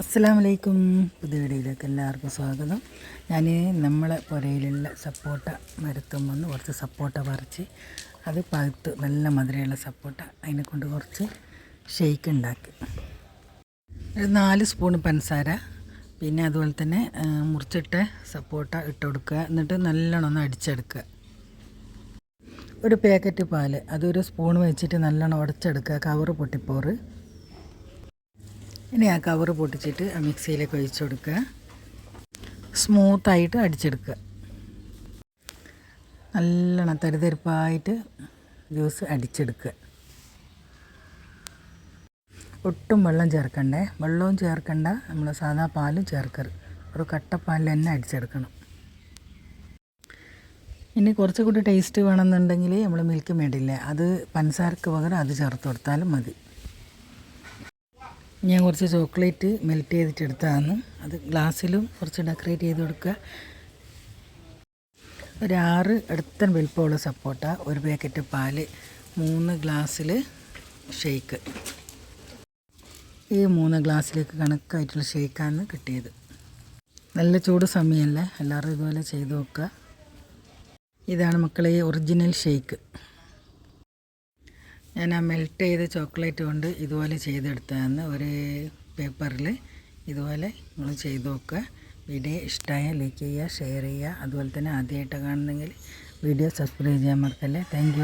അസ്സാം വലൈക്കും പുതിയ വീഡിയോയിലേക്ക് എല്ലാവർക്കും സ്വാഗതം. ഞാൻ നമ്മളെ പുരയിലുള്ള സപ്പോട്ട മരത്തും വന്ന് കുറച്ച് സപ്പോട്ട പറിച്ച് അത് പഴുത്ത് നല്ല മധുരയുള്ള സപ്പോട്ട അതിനെ കൊണ്ട് കുറച്ച് ഷെയ്ക്ക് ഉണ്ടാക്കി. ഒരു നാല് സ്പൂൺ പഞ്ചസാര പിന്നെ അതുപോലെ തന്നെ മുറിച്ചിട്ട സപ്പോട്ട ഇട്ട് കൊടുക്കുക എന്നിട്ട് നല്ലോണം ഒന്ന് അടിച്ചെടുക്കുക. ഒരു പാക്കറ്റ് പാൽ അതൊരു സ്പൂൺ വെച്ചിട്ട് നല്ലോണം ഉടച്ചെടുക്കുക. കവറ് പൊട്ടിപ്പോറ്. ഇനി ആ കവറ് പൊട്ടിച്ചിട്ട് ആ മിക്സിയിലേക്ക് ഒഴിച്ചു കൊടുക്കുക. സ്മൂത്തായിട്ട് അടിച്ചെടുക്കുക. നല്ലോണം തരിതരിപ്പായിട്ട് ജ്യൂസ് അടിച്ചെടുക്കുക. ഒട്ടും വെള്ളം ചേർക്കണ്ടേ? വെള്ളവും ചേർക്കണ്ട. നമ്മൾ സാധാ പാലും ചേർക്കരുത്. ഒരു കട്ടപ്പാലിൽ തന്നെ അടിച്ചെടുക്കണം. ഇനി കുറച്ചുകൂടി ടേസ്റ്റ് വേണമെന്നുണ്ടെങ്കിൽ നമ്മൾ മിൽക്ക് മേടില്ലേ? അത് പഞ്ചസാരക്ക് പകരം അത് ചേർത്ത് കൊടുത്താലും മതി. ഞാൻ കുറച്ച് ചോക്ലേറ്റ് മെൽറ്റ് ചെയ്തിട്ട് എടുത്തതാണ് അത് ഗ്ലാസ്സിലും കുറച്ച് ഡെക്കറേറ്റ് ചെയ്ത് കൊടുക്കുക. ഒരു ആറ് അടുത്തൻ വലിപ്പമുള്ള സപ്പോട്ട ഒരു പാക്കറ്റ് പാൽ മൂന്ന് ഗ്ലാസ്സിൽ ഷെയ്ക്ക് ഈ മൂന്ന് ഗ്ലാസ്സിലേക്ക് കണക്കായിട്ടുള്ള ഷെയ്ക്കാണ് കിട്ടിയത്. നല്ല ചൂട് സമയമല്ലേ? എല്ലാവരും ഇതുപോലെ ചെയ്ത് നോക്കുക. ഇതാണ് മക്കളെ ഒറിജിനൽ ഷെയ്ക്ക് ഞാൻ ആ മെൽറ്റ് ചെയ്ത ചോക്ലേറ്റ് കൊണ്ട് ഇതുപോലെ ചെയ്തെടുത്തതാണ് ഒരു പേപ്പറിൽ ഇതുപോലെ നിങ്ങൾ ചെയ്ത് നോക്കുക. വീഡിയോ ഇഷ്ടമായ ലൈക്ക് ചെയ്യുക ഷെയർ ചെയ്യുക. അതുപോലെ തന്നെ ആദ്യമായിട്ട് കാണുന്നെങ്കിൽ വീഡിയോ സബ്സ്ക്രൈബ് ചെയ്യാൻ മറക്കല്ലേ. താങ്ക്